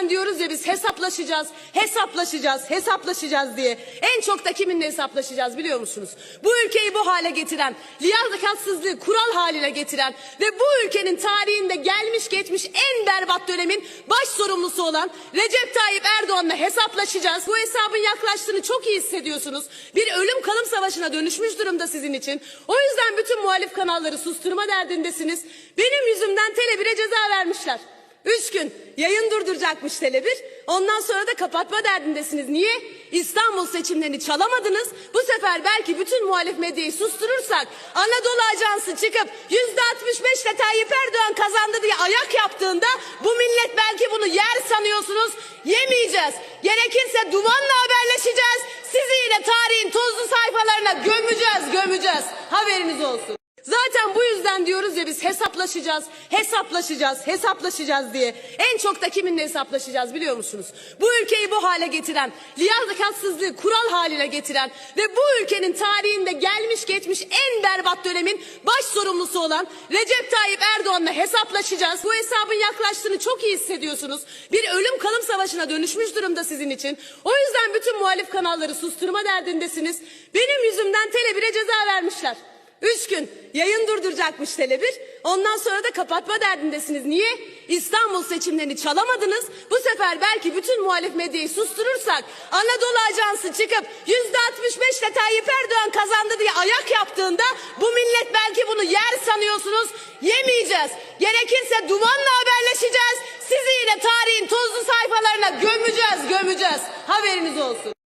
yüzden diyoruz ya biz hesaplaşacağız, hesaplaşacağız, hesaplaşacağız diye. En çok da kiminle hesaplaşacağız biliyor musunuz? Bu ülkeyi bu hale getiren, liyakatsızlığı kural haline getiren ve bu ülkenin tarihinde gelmiş geçmiş en berbat dönemin baş sorumlusu olan Recep Tayyip Erdoğan'la hesaplaşacağız. Bu hesabın yaklaştığını çok iyi hissediyorsunuz. Bir ölüm kalım savaşına dönüşmüş durumda sizin için. O yüzden bütün muhalif kanalları susturma derdindesiniz. Benim yüzümden Tele1'e ceza vermişler. Üç gün yayın durduracakmış Tele1. Ondan sonra da kapatma derdindesiniz. Niye? İstanbul seçimlerini çalamadınız. Bu sefer belki bütün muhalif medyayı susturursak Anadolu Ajansı çıkıp yüzde 65 ile Tayyip Erdoğan kazandı diye ayak yaptığında bu millet belki bunu yer sanıyorsunuz. Yemeyeceğiz. Gerekirse dumanla haberleşeceğiz. Sizi yine tarihin tozlu sayfalarına gömeceğiz, gömeceğiz. Haberiniz olsun. Zaten bu yüzden diyoruz ya biz hesaplaşacağız, hesaplaşacağız, hesaplaşacağız diye. En çok da kiminle hesaplaşacağız biliyor musunuz? Bu ülkeyi bu hale getiren, liyakatsızlığı kural haline getiren ve bu ülkenin tarihinde gelmiş geçmiş en berbat dönemin baş sorumlusu olan Recep Tayyip Erdoğan'la hesaplaşacağız. Bu hesabın yaklaştığını çok iyi hissediyorsunuz. Bir ölüm kalım savaşına dönüşmüş durumda sizin için. O yüzden bütün muhalif kanalları susturma derdindesiniz. Benim yüzümden Tele1'e ceza vermişler. Üç gün yayın durduracakmış Tele1. Ondan sonra da kapatma derdindesiniz. Niye? İstanbul seçimlerini çalamadınız. Bu sefer belki bütün muhalif medyayı susturursak Anadolu Ajansı çıkıp yüzde 65 ile Tayyip Erdoğan kazandı diye ayak yaptığında bu millet belki bunu yer sanıyorsunuz. Yemeyeceğiz. Gerekirse dumanla haberleşeceğiz. Sizi yine tarihin tozlu sayfalarına gömeceğiz, gömeceğiz. Haberiniz olsun.